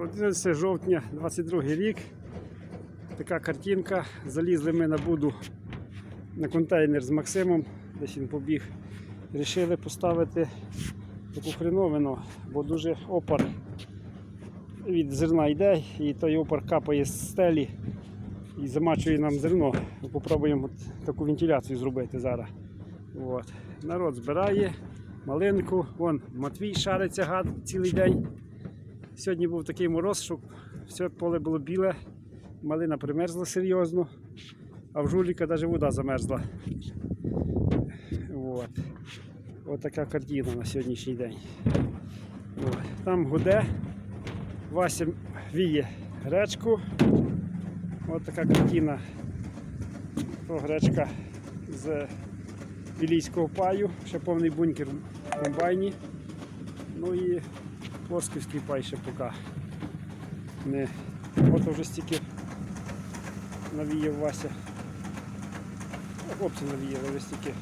11 жовтня 22 рік. Така картинка. Залізли ми на буду на контейнер з Максимом, десь він побіг. Рішили поставити таку хреновину, бо дуже опар від зерна йде, і той опар капає з стелі і замачує нам зерно. Попробуємо таку вентиляцію зробити зараз. От. Народ збирає малинку. Вон Матвій шариться гад цілий день. Сьогодні був такий мороз, що все поле було біле, малина примерзла серйозно, а в жуліка навіть вода замерзла. От. От така картина на сьогоднішній день. От. Там гуде, Вася віє гречку. От така картина. То гречка з ілійського паю, ще повний бункер в комбайні. Ну і плосківський пай ще поки не. От вже стільки навіяв Вася. Хлопці навіяли вже стільки